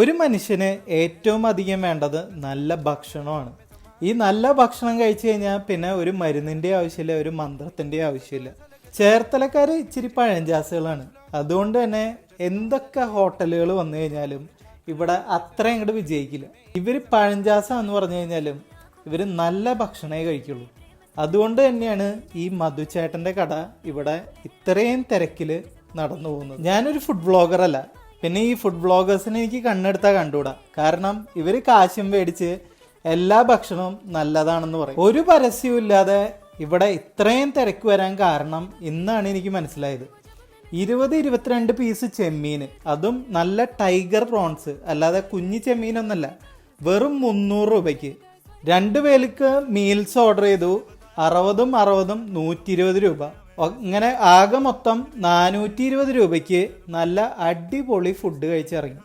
ഒരു മനുഷ്യന് ഏറ്റവും അധികം വേണ്ടത് നല്ല ഭക്ഷണമാണ്. ഈ നല്ല ഭക്ഷണം കഴിച്ചു കഴിഞ്ഞാൽ പിന്നെ ഒരു മരുന്നിന്റെ ആവശ്യമില്ല ഒരു മന്ത്രത്തിന്റെ ആവശ്യമില്ല. ചേർത്തലക്കാർ ഇച്ചിരി പഴഞ്ചാസുകളാണ്. അതുകൊണ്ട് തന്നെ എന്തൊക്കെ ഹോട്ടലുകൾ വന്നു കഴിഞ്ഞാലും ഇവിടെ അത്രയും അങ്ങോട്ട് വിജയിക്കില്ല. ഇവർ പഴഞ്ചാസ എന്ന് പറഞ്ഞു കഴിഞ്ഞാലും ഇവർ നല്ല ഭക്ഷണമേ കഴിക്കുള്ളൂ. അതുകൊണ്ട് തന്നെയാണ് ഈ മധുചേട്ടന്റെ കട ഇവിടെ ഇത്രയും തിരക്കിൽ നടന്നു പോകുന്നത്. ഞാനൊരു ഫുഡ് ബ്ലോഗർ അല്ല പിന്നെ ഈ ഫുഡ് ബ്ലോഗേഴ്സിനെ എനിക്ക് കണ്ണെടുത്താൽ കണ്ടുകൂടാ. കാരണം ഇവർ കാശും മേടിച്ച് എല്ലാ ഭക്ഷണവും നല്ലതാണെന്ന് പറയും. ഒരു പരസ്യവും ഇല്ലാതെ ഇവിടെ ഇത്രയും തിരക്ക് വരാൻ കാരണം ഇന്നാണ് എനിക്ക് മനസ്സിലായത്. ഇരുപത് ഇരുപത്തിരണ്ട് പീസ് ചെമ്മീൻ അതും നല്ല ടൈഗർ പ്രോൺസ് അല്ലാതെ കുഞ്ഞു ചെമ്മീനൊന്നല്ല വെറും മുന്നൂറ് രൂപയ്ക്ക്. രണ്ട് പേർക്ക് മീൽസ് ഓർഡർ ചെയ്തു അറുപതും അറുപതും നൂറ്റി രൂപ. ഇങ്ങനെ ആകെ മൊത്തം നാനൂറ്റി ഇരുപത് രൂപയ്ക്ക് നല്ല അടിപൊളി ഫുഡ് കഴിച്ചിറങ്ങി.